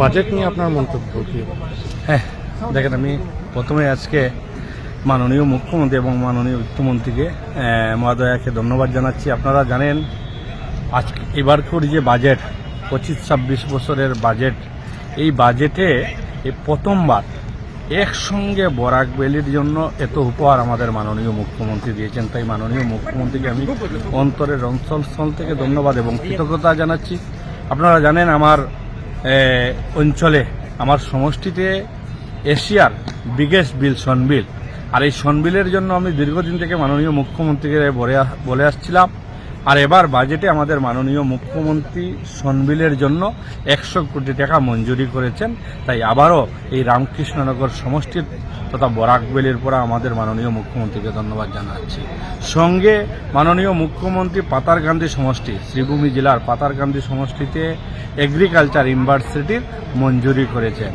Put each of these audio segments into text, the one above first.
Budget নিয়ে আপনার মন্তব্য কি? হ্যাঁ দেখেন আমি প্রথমে আজকে মাননীয় মুখ্যমন্ত্রী এবং মাননীয় বিত্তমন্ত্রীকে মহাদয়াকে ধন্যবাদ জানাচ্ছি। আপনারা জানেন, আজকে এবারকার যে বাজেট, পঁচিশ ছাব্বিশ বছরের বাজেট। এই বাজেটে এই প্রথমবার একসঙ্গে বরাক ভ্যালির জন্য এত উপহার আমাদের মাননীয় মুখ্যমন্ত্রী দিয়েছেন। তাই মাননীয় মুখ্যমন্ত্রীকে আমি অন্তরের অঞ্চলস্থল থেকে ধন্যবাদ এবং কৃতজ্ঞতা জানাচ্ছি। আপনারা জানেন আমার অঞ্চলে, আমার সমষ্টিতে এশিয়ার বিগেস্ট বিল সনবিল আর এই সনবিলের জন্য আমি দীর্ঘদিন থেকে মাননীয় মুখ্যমন্ত্রীকে বলে আসছিলাম। আর এবার বাজেটে আমাদের মাননীয় মুখ্যমন্ত্রী সনবিলের জন্য একশো কোটি টাকা মঞ্জুরি করেছেন। তাই আবারও এই রামকৃষ্ণনগর সমষ্টির তথা বরাকবেলির পরে আমাদের মাননীয় মুখ্যমন্ত্রীকে ধন্যবাদ জানাচ্ছি। সঙ্গে মাননীয় মুখ্যমন্ত্রী পাতারকান্দি সমষ্টি, শ্রীভূমি জেলার পাতারকান্দি সমষ্টিতে এগ্রিকালচার ইউনিভার্সিটির মঞ্জুরি করেছেন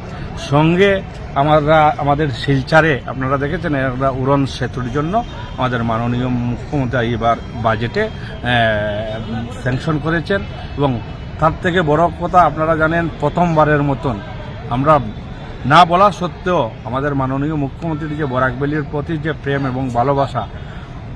সঙ্গে আমরা, আমাদের শিলচারে আপনারা দেখেছেন একটা উড়ন সেতুর জন্য আমাদের মাননীয় মুখ্যমন্ত্রী এবার বাজেটে স্যাংশন করেছেন। এবং তার থেকে বড় কথা আপনারা জানেন, প্রথমবারের মতন আমরা না বলা সত্ত্বেও আমাদের মাননীয় মুখ্যমন্ত্রীর যে বরাকবেলির প্রতি যে প্রেম এবং ভালোবাসা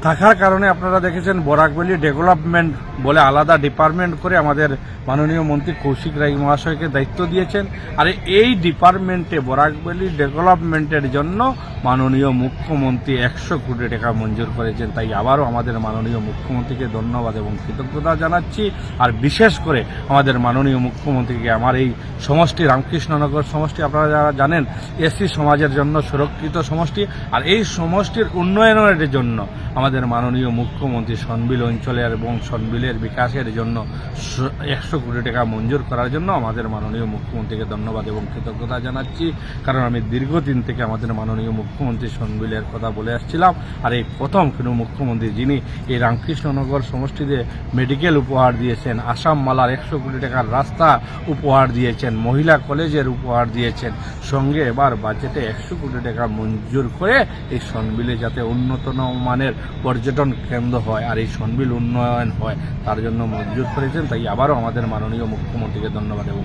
থাকার কারণে আপনারা দেখেছেন বরাকবেলি ডেভেলপমেন্ট বলে আলাদা ডিপার্টমেন্ট করে আমাদের মাননীয় মন্ত্রী কৌশিক রায় মহাশয়কে দায়িত্ব দিয়েছেন। আর এই ডিপার্টমেন্টে বরাকবেলি ডেভেলপমেন্টের জন্য মাননীয় মুখ্যমন্ত্রী একশো কোটি টাকা মঞ্জুর করেছেন। তাই আবারও আমাদের মাননীয় মুখ্যমন্ত্রীকে ধন্যবাদ এবং কৃতজ্ঞতা জানাচ্ছি। আর বিশেষ করে আমাদের মাননীয় মুখ্যমন্ত্রীকে আমার এই সমষ্টি, রামকৃষ্ণনগর সমষ্টি, আপনারা যারা জানেন, এসসি সমাজের জন্য সুরক্ষিত সমষ্টি। আর এই সমষ্টির উন্নয়নের জন্য আমাদের মাননীয় মুখ্যমন্ত্রী সনবিল অঞ্চলের এবং সনবিলের বিকাশের জন্য একশো কোটি টাকা মঞ্জুর করার জন্য আমাদের মাননীয় মুখ্যমন্ত্রীকে ধন্যবাদ এবং কৃতজ্ঞতা জানাচ্ছি। কারণ আমি দীর্ঘদিন থেকে আমাদের মাননীয় মুখ্যমন্ত্রী সনবিলের কথা বলে আসছিলাম। আর এই প্রথম কিন্তু মুখ্যমন্ত্রী যিনি এই রামকৃষ্ণনগর সমষ্টিতে মেডিকেল উপহার দিয়েছেন আসাম মালার একশো কোটি টাকার রাস্তা উপহার দিয়েছেন, মহিলা কলেজের উপহার দিয়েছেন, সঙ্গে এবার বাজেটে একশো কোটি টাকা মঞ্জুর করে এই সনবিলে যাতে উন্নত মানের পর্যটন কেন্দ্র হয় আর এই সনবিল উন্নয়ন হয়, তার জন্য মঞ্জুর করেছেন, তাই আবারও আমাদের মাননীয় মুখ্যমন্ত্রীকে ধন্যবাদ এবং